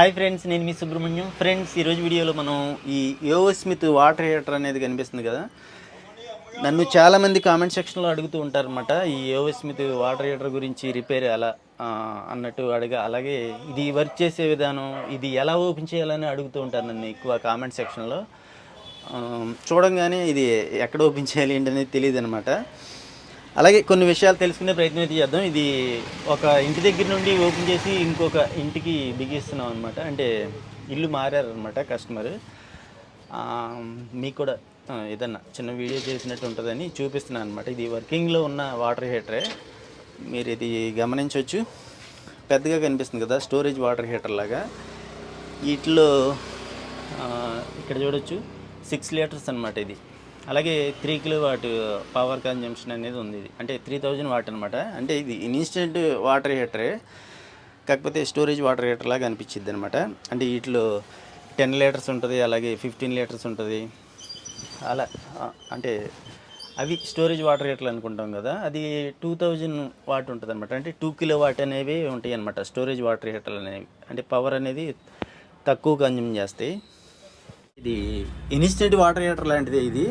Hi friends నేను మీ Subrahmanyam. Friends ఈరోజు వీడియోలో మనం ఈ యోగ స్మిత్ వాటర్ హీటర్ అనేది కనిపిస్తుంది కదా. నన్ను చాలామంది కామెంట్ సెక్షన్లో అడుగుతూ ఉంటారనమాట ఈ A O smith water heater గురించి రిపేర్ ఎలా అన్నట్టు అడగ అలాగే ఇది వర్క్ చేసే విధానం ఇది ఎలా ఓపెన్ చేయాలని అడుగుతూ ఉంటారు నన్ను ఎక్కువ కామెంట్ సెక్షన్లో చూడంగానే ఇది ఎక్కడ ఓపెన్ చేయాలి ఏంటనేది తెలియదు అనమాట అలాగే కొన్ని విషయాలు తెలుసుకునే ప్రయత్నం అయితే చేద్దాం. ఇది ఒక ఇంటి దగ్గర నుండి ఓపెన్ చేసి ఇంకొక ఇంటికి బిగిస్తున్నాం అనమాట అంటే ఇల్లు మారారనమాట కస్టమర్. మీకు కూడా ఏదన్నా చిన్న వీడియో చేసినట్టు ఉంటుందని చూపిస్తున్నాను అనమాట ఇది వర్కింగ్లో ఉన్న వాటర్ హీటరే. మీరు ఇది గమనించవచ్చు. పెద్దగా కనిపిస్తుంది కదా స్టోరేజ్ వాటర్ హీటర్ లాగా. వీటిలో ఇక్కడ చూడొచ్చు సిక్స్ లీటర్స్ అనమాట ఇది. అలాగే three kilo watt power consumption అనేది ఉంది ఇది. అంటే త్రీ థౌజండ్ వాట్ అనమాట అంటే ఇది ఇన్స్టెంట్ వాటర్ హీటరే కాకపోతే స్టోరేజ్ వాటర్ హీటర్ లాగా అనిపించింది అనమాట అంటే వీటిలో టెన్ లీటర్స్ ఉంటుంది అలాగే ఫిఫ్టీన్ లీటర్స్ ఉంటుంది. అలా అంటే అవి స్టోరేజ్ వాటర్ హీటర్లు అనుకుంటాం కదా అది టూ థౌజండ్ వాట్ ఉంటుంది అనమాట అంటే టూ కిలో వాట్ అనేవి ఉంటాయి అనమాట స్టోరేజ్ వాటర్ హీటర్లు అనేవి. అంటే పవర్ అనేది తక్కువ కన్జ్యూమ్ చేస్తాయి. ఇది ఇన్స్టెంట్ వాటర్ హీటర్ లాంటిదే ఇది.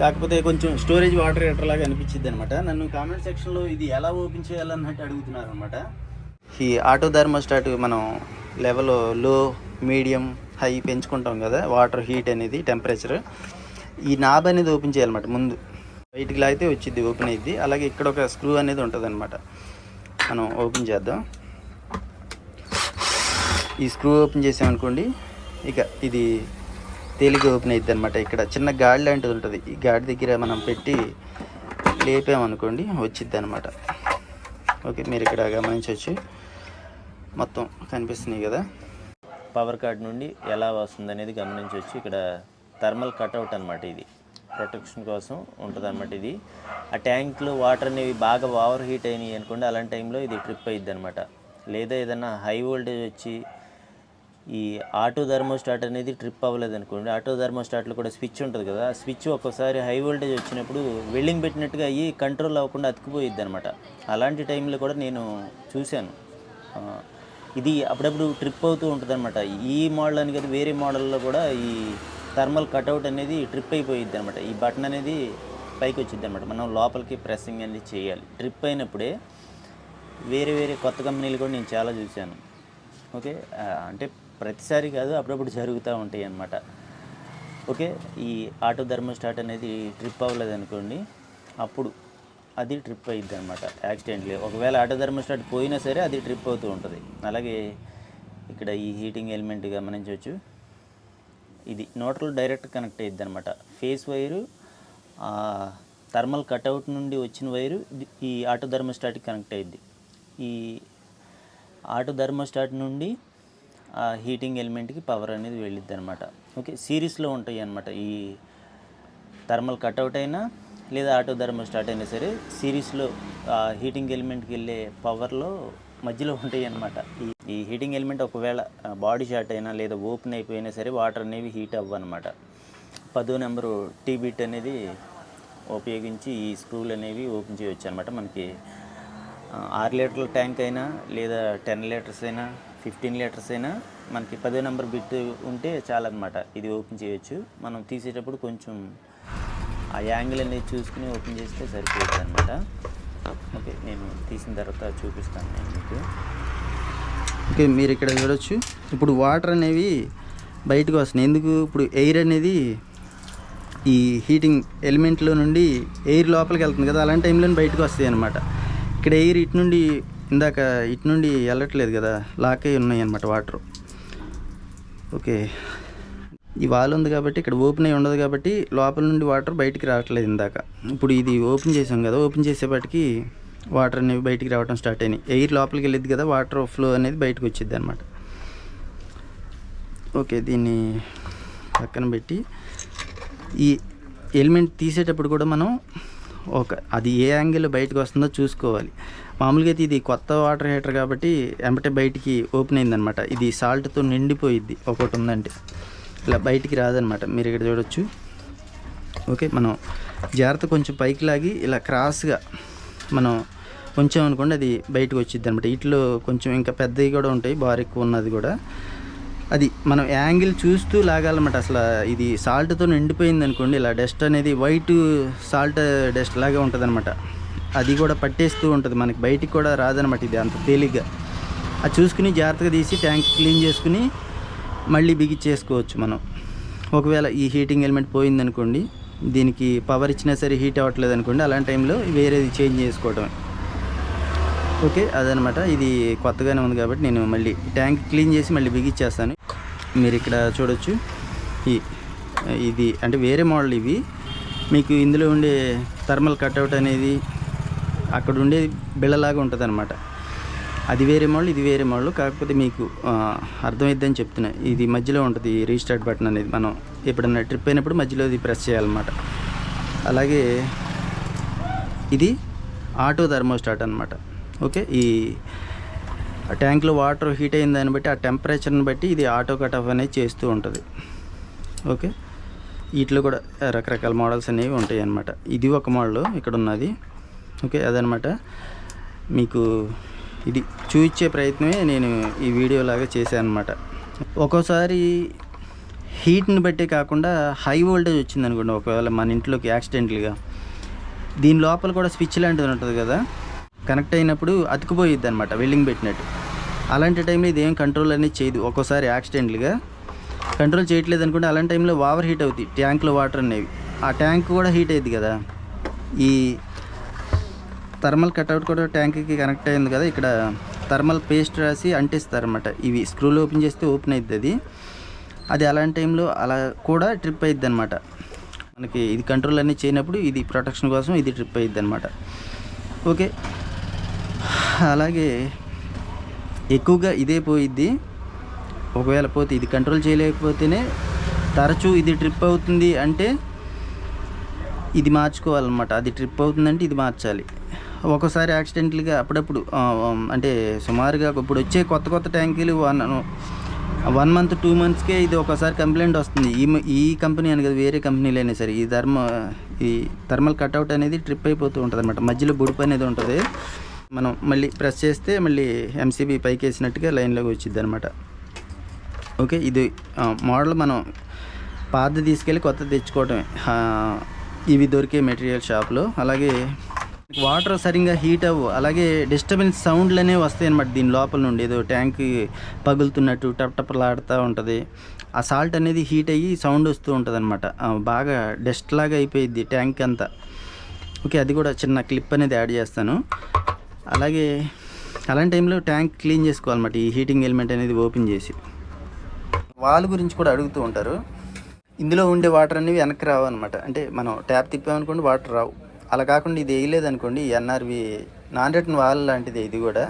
కాకపోతే కొంచెం స్టోరేజ్ వాటర్ హీటర్ లాగా అనిపించింది అనమాట నన్ను కామెంట్ సెక్షన్లో ఇది ఎలా ఓపెన్ చేయాలన్నట్టు అడుగుతున్నారు అనమాట ఈ ఆటో థర్మోస్టాట్ మనం లెవెల్లో మీడియం హై పెంచుకుంటాం కదా వాటర్ హీట్ అనేది టెంపరేచర్ ఈ నాబ్ అనేది ఓపెన్ చేయాలన్నమాట ముందు. బయటికి లాగితే వచ్చింది ఓపెన్ అయ్యింది అలాగే ఇక్కడ ఒక స్క్రూ అనేది ఉంటుంది అనమాట మనం ఓపెన్ చేద్దాం. ఈ స్క్రూ ఓపెన్ చేసామనుకోండి ఇక ఇది తేలిగ్గా ఓపెన్ అవుతుంది అనమాట ఇక్కడ చిన్న గాడి లాంటిది ఉంటుంది. ఈ గాడి దగ్గర మనం పెట్టి లేపామనుకోండి వచ్చిద్ది అనమాట ఓకే మీరు ఇక్కడ గమనించవచ్చు మొత్తం కనిపిస్తున్నాయి కదా. పవర్ కార్డ్ నుండి ఎలా వస్తుంది అనేది గమనించవచ్చు ఇక్కడ థర్మల్ కట్అవుట్ అనమాట ఇది. ప్రొటెక్షన్ కోసం ఉంటుంది అనమాట ఇది. ఆ ట్యాంక్లో వాటర్ అనేవి బాగా ఓవర్ హీట్ అయినాయి అనుకోండి అలాంటి టైంలో ఇది ట్రిప్ అయ్యిద్ది అనమాట లేదా ఏదైనా హై వోల్టేజ్ వచ్చి ఈ ఆటో థర్మోస్టాట్ అనేది ట్రిప్ అవ్వలేదు అనుకోండి ఆటో థర్మోస్టాట్లో కూడా స్విచ్ ఉంటుంది కదా ఆ స్విచ్ ఒక్కోసారి హై వోల్టేజ్ వచ్చినప్పుడు వెల్డింగ్ పెట్టినట్టుగా అయ్యి కంట్రోల్ అవ్వకుండా అతికిపోయిద్ది అనమాట అలాంటి టైంలో కూడా నేను చూశాను. ఇది అప్పుడప్పుడు ట్రిప్ అవుతూ ఉంటుంది అనమాట ఈ మోడల్ అని కదా వేరే మోడల్లో కూడా ఈ థర్మల్ కట్అవుట్ అనేది ట్రిప్ అయిపోయిద్ది అనమాట ఈ బటన్ అనేది పైకి వచ్చింది అనమాట మనం లోపలికి ప్రెస్సింగ్ అనేది చేయాలి. ట్రిప్ అయినప్పుడే వేరే వేరే కొత్త కంపెనీలు కూడా నేను చాలా చూశాను. ఓకే? అంటే ప్రతిసారి కాదు అప్పుడప్పుడు జరుగుతూ ఉంటాయి అన్నమాట. ఓకే? ఈ ఆటో థర్మోస్టాట్ అనేది ట్రిప్ అవ్వలేదు అనుకోండి అప్పుడు అది ట్రిప్ అయ్యిద్ది అనమాట యాక్సిడెంట్లీ. ఒకవేళ ఆటో థర్మోస్టాట్ పోయినా సరే అది ట్రిప్ అవుతూ ఉంటుంది. అలాగే ఇక్కడ ఈ హీటింగ్ ఎలిమెంట్ గమనించవచ్చు. ఇది నోటల్ డైరెక్ట్ కనెక్ట్ అయ్యిద్ది అనమాట ఫేస్ వైరు థర్మల్ కట్అవుట్ నుండి వచ్చిన వైరు ఈ ఆటో ధర్మస్టాట్కి కనెక్ట్ అయ్యిద్ది ఈ ఆటో ధర్మస్టాట్ నుండి హీటింగ్ ఎలిమెంట్కి పవర్ అనేది వెళ్ళిద్ది అనమాట ఓకే సిరీస్లో ఉంటాయి అనమాట ఈ థర్మల్ కట్అవుట్ అయినా లేదా ఆటో థర్మోస్టాట్ అయినా సరే సిరీస్లో ఆ హీటింగ్ ఎలిమెంట్కి వెళ్ళే పవర్లో మధ్యలో ఉంటాయి అనమాట ఈ ఈ హీటింగ్ ఎలిమెంట్ ఒకవేళ బాడీ షార్ట్ అయినా లేదా ఓపెన్ అయిపోయినా సరే వాటర్ అనేవి హీట్ అవ్వనమాట పదో నెంబరు టీబిట్ అనేది ఉపయోగించి ఈ స్క్రూలు అనేవి ఓపెన్ చేయవచ్చు అనమాట మనకి ఆరు లీటర్ల ట్యాంక్ అయినా లేదా టెన్ లీటర్స్ అయినా ఫిఫ్టీన్ లీటర్స్ అయినా మనకి పదో నెంబర్ బిట్ ఉంటే చాలన్నమాట. ఇది ఓపెన్ చేయొచ్చు. మనం తీసేటప్పుడు కొంచెం ఆ యాంగిల్ అనేది చూసుకుని ఓపెన్ చేస్తే సరిపోతుంది అనమాట ఓకే నేను తీసిన తర్వాత చూపిస్తాను నేను మీకు. ఓకే మీరు ఇక్కడ చూడొచ్చు. ఇప్పుడు వాటర్ అనేవి బయటకు వస్తున్నాయి. ఎందుకు? ఇప్పుడు ఎయిర్ అనేది ఈ హీటింగ్ ఎలిమెంట్లో నుండి ఎయిర్ లోపలికి వెళ్తుంది కదా అలాంటి టైంలో బయటకు వస్తాయి అనమాట ఇక్కడ ఎయిర్ ఇటు నుండి ఇందాక ఇటు నుండి వెళ్ళట్లేదు కదా లాక్ అయి ఉన్నాయి అనమాట వాటర్ ఓకే. ఈ వాల్ ఉంది కాబట్టి ఇక్కడ ఓపెన్ అయి ఉండదు కాబట్టి లోపల నుండి వాటర్ బయటికి రావట్లేదు ఇందాక. ఇప్పుడు ఇది ఓపెన్ చేసాం కదా ఓపెన్ చేసేపాటికి వాటర్ అనేవి బయటికి రావడం స్టార్ట్ అయినాయి. ఎయిర్ లోపలికి వెళ్ళేది కదా వాటర్ ఫ్లో అనేది బయటకు వచ్చింది అనమాట ఓకే దీన్ని పక్కన పెట్టి ఈ ఎలిమెంట్ తీసేటప్పుడు కూడా మనం ఒక అది ఏ యాంగిల్ బయటకు వస్తుందో చూసుకోవాలి. మామూలుగా అయితే ఇది కొత్త వాటర్ హీటర్ కాబట్టి వెంబటే బయటికి ఓపెన్ అయిందనమాట. ఇది సాల్ట్తో నిండిపోయిద్ది. ఒకటి ఉందంటే. ఇలా బయటికి రాదనమాట. మీరు ఇక్కడ చూడొచ్చు. ఓకే మనం జాగ్రత్త కొంచెం పైకి లాగి ఇలా క్రాస్గా మనం కొంచెం అనుకోండి అది బయటకు వచ్చింది అనమాట. వీటిలో కొంచెం ఇంకా పెద్దవి కూడా ఉంటాయి. బార్ ఎక్కువ ఉన్నది కూడా. అది మనం యాంగిల్ చూస్తూ లాగాలన్నమాట. అసలు ఇది సాల్ట్తో నిండిపోయింది అనుకోండి ఇలా డస్ట్ అనేది వైట్ సాల్ట్ డస్ట్ లాగా ఉంటుంది అది కూడా పట్టేస్తూ ఉంటుంది మనకి బయటికి కూడా రాదనమాట ఇది అంత తేలిగ్గా. అది చూసుకుని జాగ్రత్తగా తీసి ట్యాంక్ క్లీన్ చేసుకుని మళ్ళీ బిగిచ్చేసుకోవచ్చు మనం. ఒకవేళ ఈ హీటింగ్ ఎలిమెంట్ పోయిందనుకోండి దీనికి పవర్ ఇచ్చినా సరే హీట్ అవ్వట్లేదు అనుకోండి అలాంటి టైంలో వేరేది చేంజ్ చేసుకోవడమే ఓకే అదనమాట. ఇది కొత్తగానే ఉంది కాబట్టి నేను మళ్ళీ ట్యాంక్ క్లీన్ చేసి మళ్ళీ బిగిచ్చేస్తాను. మీరు ఇక్కడ చూడొచ్చు. ఈ ఇది అంటే వేరే మోడల్ ఇవి. మీకు ఇందులో ఉండే థర్మల్ కట్అవుట్ అనేది అక్కడ ఉండే బిళ్ళలాగా ఉంటుంది అనమాట అది వేరే మోడల్ ఇది వేరే మోడల్. కాకపోతే మీకు అర్థమైద్దని చెప్తున్నా. ఇది మధ్యలో ఉంటుంది రీస్టార్ట్ బటన్ అనేది. మనం ఎప్పుడన్నా ట్రిప్ అయినప్పుడు మధ్యలో ఇది ప్రెస్ చేయాలన్నమాట. అలాగే ఇది ఆటో థర్మోస్టాట్ అనమాట ఓకే? ఈ ట్యాంక్లో వాటర్ హీట్ అయిన దాన్ని బట్టి ఆ టెంపరేచర్ని బట్టి ఇది ఆటో కట్ ఆఫ్ అనేది చేస్తూ ఉంటుంది. ఓకే? వీటిలో కూడా రకరకాల మోడల్స్ అనేవి ఉంటాయి అన్నమాట. ఇది ఒక మోడల్ ఇక్కడ ఉన్నది. ఓకే? అదనమాట మీకు ఇది చూపించే ప్రయత్నమే నేను ఈ వీడియో లాగా చేశాను అనమాట ఒక్కోసారి హీట్ని బట్టే కాకుండా హై వోల్టేజ్ వచ్చింది అనుకోండి ఒకవేళ మన ఇంట్లోకి యాక్సిడెంట్లుగా. దీని లోపల కూడా స్విచ్ లాంటిది ఉంటుంది కదా? కనెక్ట్ అయినప్పుడు అతుకుపోయిద్ది అనమాట వెల్డింగ్ పెట్టినట్టు. అలాంటి టైంలో ఇది ఏం కంట్రోల్ అనేది చేయదు ఒక్కోసారి యాక్సిడెంట్లుగా. కంట్రోల్ చేయట్లేదు అనుకుంటే అలాంటి టైంలో ఓవర్ హీట్ అవుతాయి ట్యాంక్లో వాటర్ అనేవి. ఆ ట్యాంక్ కూడా హీట్ అయ్యింది కదా. ఈ థర్మల్ కట్అవుట్ కూడా ట్యాంక్కి కనెక్ట్ అయింది కదా ఇక్కడ థర్మల్ పేస్ట్ రాసి అంటిస్తారనమాట ఇవి స్క్రూలు ఓపెన్ చేస్తే ఓపెన్ అవుతుంది అది. అది అలాంటి టైంలో అలా కూడా ట్రిప్ అయ్యిద్ది అనమాట మనకి ఇది కంట్రోల్ అన్నీ చేయనప్పుడు ఇది ప్రొటెక్షన్ కోసం ఇది ట్రిప్ అయ్యిద్ది అనమాట ఓకే. అలాగే ఎక్కువగా ఇదే పోయిద్ది. ఒకవేళ పోతే ఇది కంట్రోల్ చేయలేకపోతేనే తరచూ ఇది ట్రిప్ అవుతుంది అంటే ఇది మార్చుకోవాలన్నమాట. అది ట్రిప్ అవుతుందంటే ఇది మార్చాలి. ఒక్కోసారి యాక్సిడెంట్లుగా అప్పుడప్పుడు అంటే సుమారుగా ఇప్పుడు వచ్చే కొత్త కొత్త ట్యాంకీలు వన్ వన్ మంత్ టూ మంత్స్కే ఇది ఒకసారి కంప్లైంట్ వస్తుంది. ఈ ఈ కంపెనీ అని కదా వేరే కంపెనీలైనా అయినా సరే ఈ ధర్మ ఈ థర్మల్ కట్అవుట్ అనేది ట్రిప్ అయిపోతూ ఉంటుంది అనమాట మధ్యలో బుడిపు అనేది ఉంటుంది. మనం మళ్ళీ ప్రెస్ చేస్తే మళ్ళీ ఎంసీబీ పైకి వేసినట్టుగా లైన్లోకి వచ్చింది అనమాట ఓకే ఇది మోడల్ మనం పాత తీసుకెళ్ళి కొత్త తెచ్చుకోవటమే. ఇవి దొరికే మెటీరియల్ షాప్లో అలాగే వాటర్ సరిగ్గా హీట్ అవ్వు అలాగే డిస్టర్బెన్స్ సౌండ్లు అనేవి వస్తాయి అనమాట దీని లోపల నుండి. ఏదో ట్యాంక్ పగులుతున్నట్టు టప్ టప్లాడుతూ ఉంటుంది. ఆ సాల్ట్ అనేది హీట్ అయ్యి సౌండ్ వస్తూ ఉంటుంది అనమాట బాగా డస్ట్ లాగా అయిపోయింది ట్యాంక్ అంతా. ఓకే అది కూడా చిన్న క్లిప్ అనేది యాడ్ చేస్తాను. అలాగే అలాంటి టైంలో ట్యాంక్ క్లీన్ చేసుకోవాలన్నమాట. ఈ హీటింగ్ ఎలిమెంట్ అనేది ఓపెన్ చేసి. వాల్ గురించి కూడా అడుగుతూ ఉంటారు. ఇందులో ఉండే వాటర్ అనేవి వెనక్కి రావు అనమాట అంటే మనం ట్యాప్ తిప్పామనుకోండి వాటర్ రావు. అలా కాకుండా ఇది వేయలేదు అనుకోండి ఎన్ఆర్వి నాన్ రిటర్న్ వాల్ లాంటిది ఇది కూడా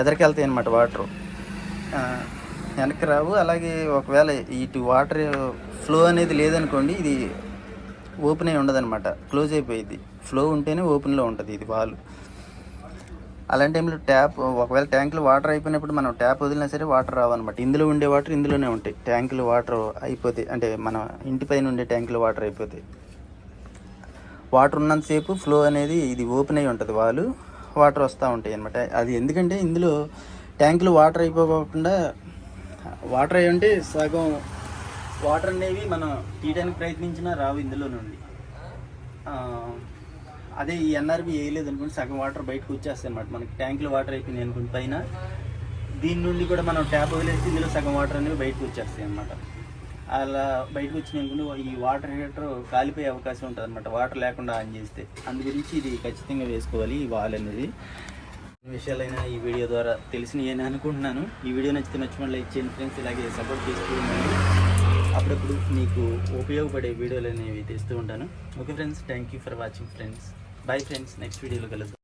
ఎదరికెళ్తాయి అనమాట వాటర్ వెనక్కి రావు. అలాగే ఒకవేళ ఇటు వాటర్ ఫ్లో అనేది లేదనుకోండి ఇది ఓపెన్ అయి ఉండదనమాట క్లోజ్ అయిపోయింది ఫ్లో ఉంటేనే ఓపెన్లో ఉంటుంది ఇది వాల్. అలాంటి టైంలో ట్యాప్ ఒకవేళ ట్యాంకులు వాటర్ అయిపోయినప్పుడు మనం ట్యాప్ వదిలినా సరే వాటర్ రావన్నమాట. ఇందులో ఉండే వాటర్ ఇందులోనే ఉంటాయి. ట్యాంకులు వాటర్ అయిపోతాయి అంటే మన ఇంటి పైన ఉండే ట్యాంకులు వాటర్ అయిపోతాయి. వాటర్ ఉన్నంతసేపు ఫ్లో అనేది ఇది ఓపెన్ అయి ఉంటుంది. వాళ్ళు వాటర్ వస్తూ ఉంటాయి అనమాట అది ఎందుకంటే ఇందులో ట్యాంకులు వాటర్ అయిపోకుండా వాటర్ అయి ఉంటే సగం వాటర్ అనేవి మనం తీయడానికి ప్రయత్నించినా రావు ఇందులో నుండి. అదే ఈ ఎన్ఆర్బి వేయలేదు అనుకోండి సగం వాటర్ బయటకు వచ్చేస్తాయి అనమాట మనకి ట్యాంకులో వాటర్ అయిపోయింది అనుకోండి పైన. దీని నుండి కూడా మనం ట్యాప్ వదిలేస్తే ఇందులో సగం వాటర్ అనేవి బయటకు వచ్చేస్తాయి అనమాట అలా బయటకు వచ్చిన అనుకుంటే ఈ వాటర్ హీటర్ కాలిపోయే అవకాశం ఉంటుంది అనమాట వాటర్ లేకుండా ఆన్ చేస్తే. అందు గురించి ఇది ఖచ్చితంగా వేసుకోవాలి ఈ వాల్ అనేది. విషయాలైనా ఈ వీడియో ద్వారా తెలిసినవి అని అనుకుంటున్నాను. ఈ వీడియో నచ్చితే నచ్చిన లైక్ చేయండి ఫ్రెండ్స్. ఇలాగే సపోర్ట్ చేస్తూ ఉండండి. అప్పుడప్పుడు మీకు ఉపయోగపడే వీడియోలు అనేవి తెస్తూ ఉంటాను. Okay friends thank you for watching friends. Bye friends next వీడియోలో కలుద్దాం